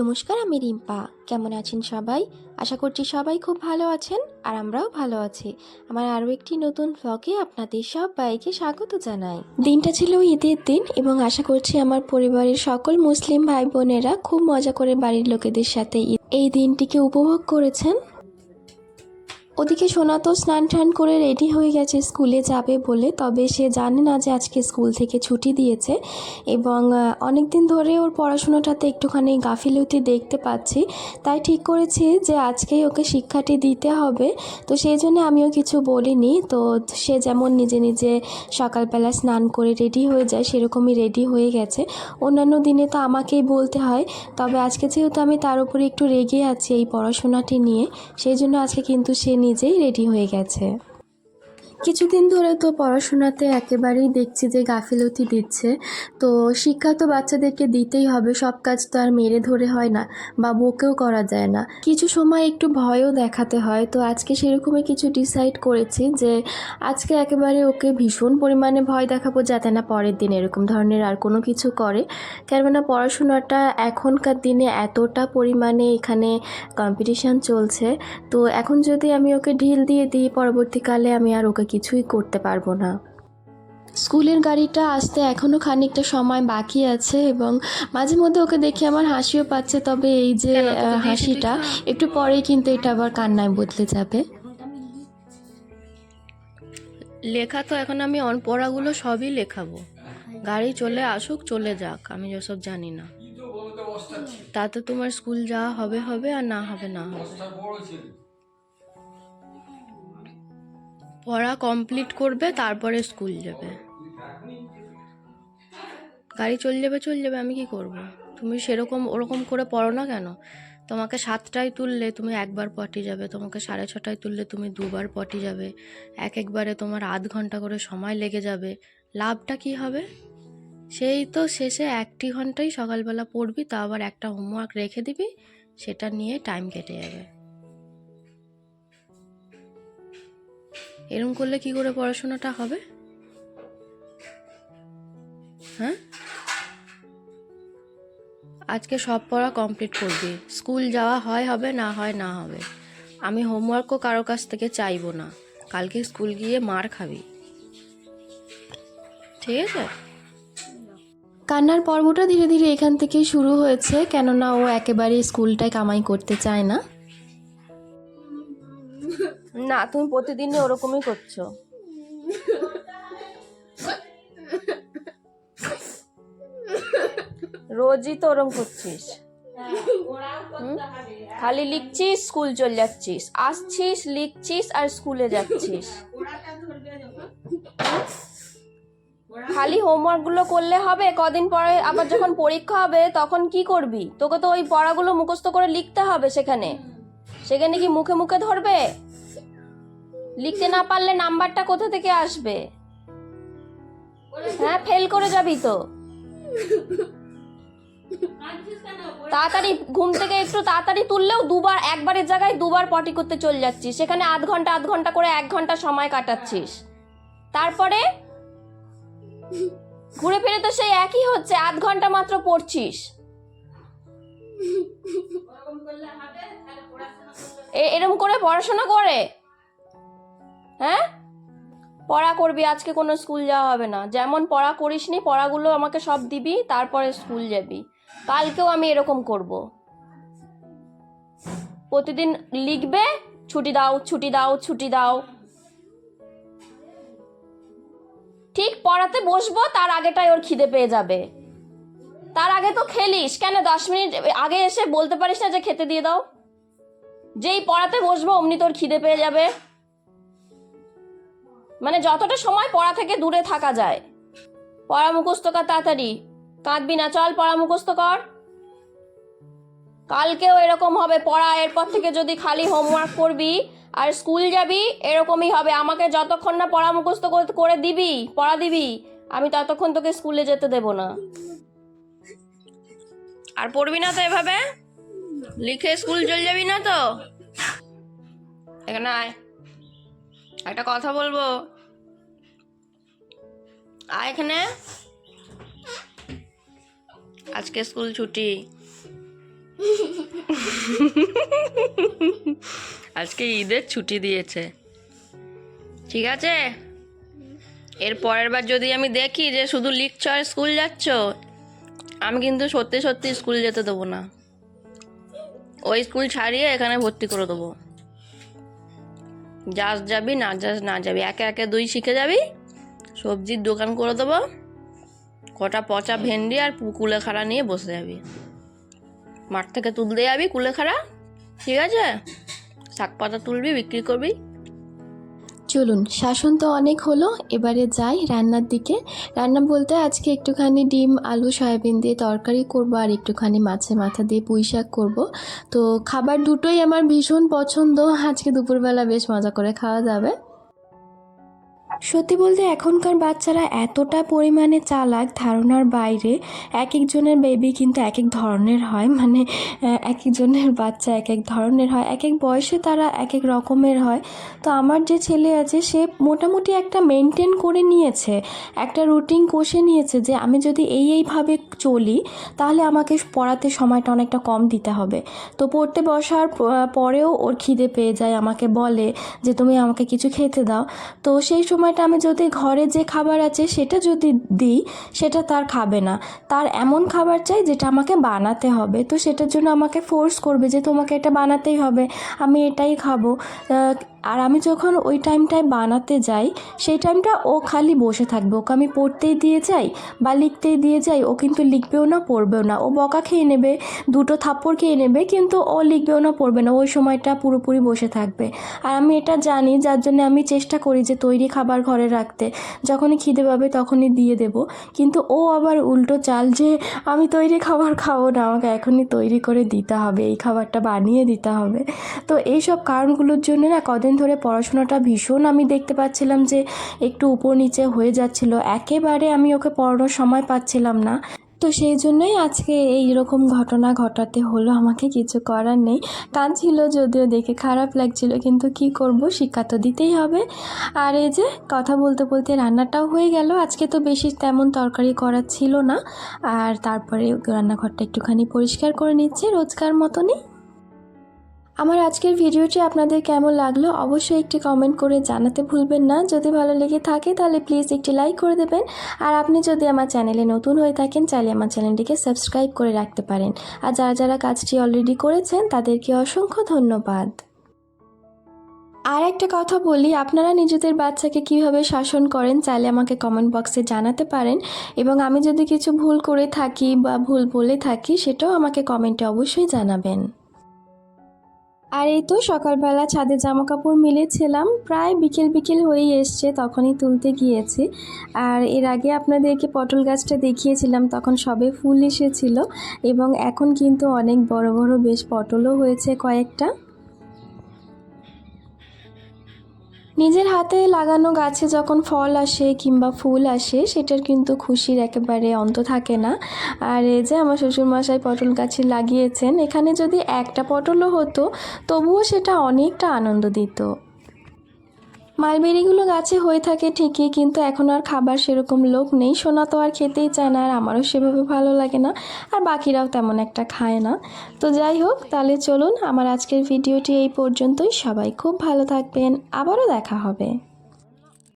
নমস্কার, আমি রিম্পা। কেমন আছেন সবাই? আশা করছি সবাই খুব ভালো আছেন আর আমরাও ভালো আছি। আমার আরও একটি নতুন ভ্লগে আপনাদের সব সবাইকে স্বাগত জানাই। দিনটা ছিল ঈদের দিন এবং আশা করছি আমার পরিবারের সকল মুসলিম ভাই বোনেরা খুব মজা করে বাড়ির লোকেদের সাথে এই দিনটিকে উপভোগ করেছেন। ওদিকে সোনা তো স্নান টান করে রেডি হয়ে গেছে, স্কুলে যাবে বলে। তবে সে জানে না যে আজকে স্কুল থেকে ছুটি দিয়েছে এবং অনেক দিন ধরে ওর পড়াশোনাটাতে একটুখানি গাফিলতি দেখতে পাচ্ছি। তাই ঠিক করেছি যে আজকেই ওকে শিক্ষাটি দিতে হবে। তো সেই জন্য আমিও কিছু বলিনি। তো সে যেমন নিজে নিজে সকালবেলা স্নান করে রেডি হয়ে যায়, সেরকমই রেডি হয়ে গেছে। অন্যান্য দিনে তো আমাকেই বলতে হয়। তবে আজকে যেহেতু আমি তার উপরে একটু রেগে আছি এই পড়াশোনাটি নিয়ে, সেই জন্য আজকে কিন্তু সে নিজেই রেডি হয়ে গেছে। কিছুদিন ধরে তো পড়াশোনাতে একেবারেই দেখছি যে গাফিলতি দিচ্ছে। তো শিক্ষা তো বাচ্চাদেরকে দিতেই হবে, সব কাজ তো আর মেরে ধরে হয় না বা বকেও করা যায় না। কিছু সময় একটু ভয়ও দেখাতে হয়। তো আজকে সেরকমই কিছু ডিসাইড করেছি যে আজকে একেবারে ওকে ভীষণ পরিমাণে ভয় দেখাবো যাতে না পরের দিন এরকম ধরনের আর কোনো কিছু করে। কেননা পড়াশোনাটা এখনকার দিনে এতটা পরিমাণে এখানে কম্পিটিশান চলছে। তো এখন যদি আমি ওকে ঢিল দিয়ে দিই, পরবর্তীকালে আমি আর ওকে কিছুই করতে পারব না। স্কুলের গাড়িটা আসতে এখনও খানিকটা সময় বাকি আছে এবং মাঝে মধ্যে ওকে দেখে আমার হাসিও পাচ্ছে তবে এই যে হাসিটা একটু পরেই কিন্তু এটা আবার কান্নায় বদলে যাবে। লেখা তো এখন আমি অন পড়াগুলো সবই লেখাবো। গাড়ি চলে আসুক চলে যাক আমি যেসব জানি না। তাতে তোমার স্কুল যাওয়া হবে হবে আর না হবে না হবে। পড়া কমপ্লিট করবে, তারপরে স্কুল যাবে। গাড়ি চলে যাবে চলে যাবে আমি কি করব? তুমি সেরকম, ওরকম করে পড়ো না কেন? তোমাকে সাতটায় তুললে তুমি একবার পটি যাবে, তোমাকে সাড়ে ছটায় তুললে তুমি দুবার পটি যাবে। এক একবারে তোমার আধ ঘণ্টা করে সময় লেগে যাবে। লাভটা কি হবে? সেই তো শেষে একটি ঘন্টাই সকালবেলা পড়বি, তা আবার একটা হোমওয়ার্ক রেখে দিবি, সেটা নিয়ে টাইম কেটে যাবে। এরম করলে কি করে পড়াশোনাটা হবে? হ্যাঁ? আজকে সব পড়া কমপ্লিট করবি। স্কুল যাওয়া হয় হবে, না হয় না হবে। আমি হোমওয়ার্কও কারও কাছ থেকে চাইব না। কালকে স্কুল গিয়ে মার খাবি। ঠিক আছে? কান্নার পর্বটা ধীরে ধীরে এখান থেকেই শুরু হয়েছে, কেননা ও একেবারে স্কুলটায় কামাই করতে চায় না। না, তুমি প্রতিদিনই ওরকমই করছ। রোজই তো ওরম করছিস। খালি লিখছিস, স্কুল চলে যাচ্ছিস। আসছিস, লিখছিস আর স্কুলে যাচ্ছিস। খালি হোমওয়ার্কগুলো করলে হবে, কদিন পরে আবার যখন পরীক্ষা হবে, তখন কি করবি? তোকে তো ওই পড়াগুলো মুখস্থ করে লিখতে হবে সেখানে। সেখানে কি মুখে মুখে ধরবে? লিখতে না পারলে নাম্বারটা কোথা থেকে আসবে? হ্যাঁ ফেল করে যাবি তো। তাড়াতাড়ি ঘুম থেকে একটু তাড়াতাড়ি তুললেও দুবার, একবারের জায়গায় দুবার পটি করতে চলে যাচ্ছিস। সেখানে আধ ঘণ্টা আধ ঘণ্টা করে এক ঘণ্টা সময় কাটাচ্ছিস। তারপরে ঘুরে ফিরে তো সেই একই হচ্ছে, আধ ঘণ্টা মাত্র পড়ছিস। এরম করে পড়াশোনা করে? পড়া করবি, আজকে কোনো স্কুল যাওয়া হবে না। যেমন পড়া করিসনি, পড়াগুলো আমাকে সব দিবি, তারপরে স্কুল যাবি। কালকেও আমি এরকম করব। প্রতিদিন লিখবে, ছুটি দাও ছুটি দাও ছুটি দাও। ঠিক পড়াতে বসবো, তার আগেটাই ওর খিদে পেয়ে যাবে। তার আগে তো খেলিস, কেন দশ মিনিট আগে এসে বলতে পারিস না যে খেতে দিয়ে দাও? যেই পড়াতে বসবো, অমনি তোর খিদে পেয়ে যাবে। মানে যতটা সময় পড়া থেকে দূরে থাকা যায়। পড়া মুখস্থ কর তাড়াতাড়ি। কাঁদবি না, চল পড়া মুখস্থ কর। কালকেও এরকম হবে, পড়া এরপর থেকে যদি খালি হোমওয়ার্ক করবি আর স্কুল যাবি, এরকমই হবে। আমাকে যতক্ষণ না পড়া মুখস্থ করে- দিবি, পড়া দিবি, আমি ততক্ষণ তোকে স্কুলে যেতে দেব না। আর পড়বি না তো এভাবে? লিখে স্কুল চলে যাবি না তো? এখানে আয়। একটা কথা বলব? আয় এখানে। আজকে স্কুল ছুটি। আজকে ঈদের ছুটি দিয়েছে। ঠিক আছে? এর পরের বার যদি আমি দেখি যে শুধু লিখছ আর স্কুল যাচ্ছ, আমি কিন্তু সত্যি সত্যি স্কুল যেতে দেবো না। ওই স্কুল ছাড়িয়ে এখানে ভর্তি করে দেবো। যাস যাবি, না যাস না যাবি। একে একে দুই শিখে যাবি। সবজির দোকান করে দেবো। কটা পচা ভেন্ডি আর কুলেখাড়া নিয়ে বসে যাবি। মাঠ থেকে তুলতে যাবি কুলেখাড়া, ঠিক আছে? শাক পাতা তুলবি, বিক্রি করবি। চলুন, শাসন তো অনেক হলো, এবারে যাই রান্নার দিকে। রান্না বলতে আজকে একটুখানি ডিম, আলু, সয়াবিন দিয়ে তরকারি করব আর একটুখানি মাছে মাথা দিয়ে পুঁই শাক করব। তো খাবার দুটোই আমার ভীষণ পছন্দ। আজকে দুপুরবেলা বেশ মজা করে খাওয়া যাবে। সত্যি বলতে এখনকার বাচ্চারা এতটা পরিমাণে চালাক ধারণার বাইরে, এক একজনের বেবি কিন্তু এক এক ধরনের হয় মানে এক একজনের বাচ্চা এক এক ধরনের হয়, এক এক বয়সে তারা এক এক রকমের হয়। তো আমার যে ছেলে আছে, সে মোটামুটি একটা মেনটেন করে নিয়েছে, একটা রুটিন কষে নিয়েছে যে আমি যদি এই এইভাবে চলি, তাহলে আমাকে পড়াতে সময়টা অনেকটা কম দিতে হবে। তো পড়তে বসার পরেও ওর খিদে পেয়ে যায়, আমাকে বলে যে তুমি আমাকে কিছু খেতে দাও। তো সেই সময়টা আমি যদি ঘরে যে খাবার আছে সেটা যদি দিই, সেটা তার খাবে না। তার এমন খাবার চাই যেটা আমাকে বানাতে হবে। তো সেটার জন্য আমাকে ফোর্স করবে যে তোমাকে এটা বানাতেই হবে। আমি এটাই খাব। আর আমি যখন ওই টাইমটায় বানাতে যাই, সেই টাইমটা ও খালি বসে থাকবে। ওকে আমি পড়তেই দিয়ে যাই বা লিখতেই দিয়ে যাই, ও কিন্তু লিখবেও না, পড়বেও না। ও বকা খেয়ে নেবে, দুটো থাপ্পড় খেয়ে নেবে, কিন্তু ও লিখবেও না, পড়বে না। ওই সময়টা পুরোপুরি বসে থাকবে। আর আমি এটা জানি, যার জন্য আমি চেষ্টা করি যে তৈরি খাবার ঘরে রাখতে। যখনই খিদে পাবে তখনই দিয়ে দেব। কিন্তু ও আবার উল্টো চাল যে, আমি তৈরি খাবার খাব না, আমাকে এখনই তৈরি করে দিতে হবে, এই খাবারটা বানিয়ে দিতে হবে। তো এই সব কারণগুলোর জন্য না, কদিন ধরে পড়াশোনাটা ভীষণ আমি দেখতে পাচ্ছিলাম যে একটু উপর নিচে হয়ে যাচ্ছিল। একেবারে আমি ওকে পড়ানোর সময় পাচ্ছিলাম না। তো সেই জন্যই আজকে এই রকম ঘটনা ঘটাতে হলো, আমাকে কিছু করার নেই। কাঁদছিল যদিও দেখে খারাপ লাগছিল, কিন্তু কি করব? শিক্ষা তো দিতেই হবে। আর এই যে কথা বলতে বলতে রান্নাটাও হয়ে গেল। আজকে তো বেশি তেমন তরকারি করা ছিল না। আর তারপরে রান্নাঘরটা একটুখানি পরিষ্কার করে নিচ্ছে। রোজকার মতনই আমার আজকের ভিডিওটি আপনাদের কেমন লাগল অবশ্যই একটি কমেন্ট করে জানাতে ভুলবেন না। যদি ভালো লেগে থাকে তাহলে প্লিজ একটি লাইক করে দেবেন। আর আপনি যদি আমার চ্যানেলে নতুন হয়ে থাকেন চাইলে আমার চ্যানেলটিকে সাবস্ক্রাইব করে রাখতে পারেন। আর যারা যারা কাজটি অলরেডি করেছেন তাদেরকে অসংখ্য ধন্যবাদ। আর একটা কথা বলি, আপনারা নিজেদের বাচ্চাকে কীভাবে শাসন করেন চাইলে আমাকে কমেন্ট বক্সে জানাতে পারেন। এবং আমি যদি কিছু ভুল করে থাকি বা ভুল বলে থাকি সেটাও আমাকে কমেন্টে অবশ্যই জানাবেন। আর এই তো সকালবেলা ছাদে জামা কাপড় মিলেছিলাম। প্রায় বিকেল বিকেল হয়েই এসছে, তখনই তুলতে গিয়েছি। আর এর আগে আপনাদেরকে পটল গাছটা দেখিয়েছিলাম, তখন সবে ফুল এসেছিল এবং এখন কিন্তু অনেক বড় বড় বেশ পটলও হয়েছে কয়েকটা। নিজের হাতে লাগানো গাছে যখন ফল আসে কিংবা ফুল আসে, সেটার কিন্তু খুশির একেবারে অন্ত থাকে না। আর এই যে আমার শ্বশুরমশাই পটল গাছে লাগিয়েছেন, এখানে যদি একটা পটলও হতো, তবুও সেটা অনেকটা আনন্দ দিত। মালবেরিগুলো গাছে হয়ে থাকে ঠিকই, কিন্তু এখন আর খাবার সেরকম লোক নেই। সোনা তো আর খেতেই চায় না, আর আমারও সেভাবে ভালো লাগে না, আর বাকিরাও তেমন একটা খায় না। তো যাই হোক, তাহলে চলুন, আমার আজকের ভিডিওটি এই পর্যন্তই। সবাই খুব ভালো থাকবেন, আবারও দেখা হবে।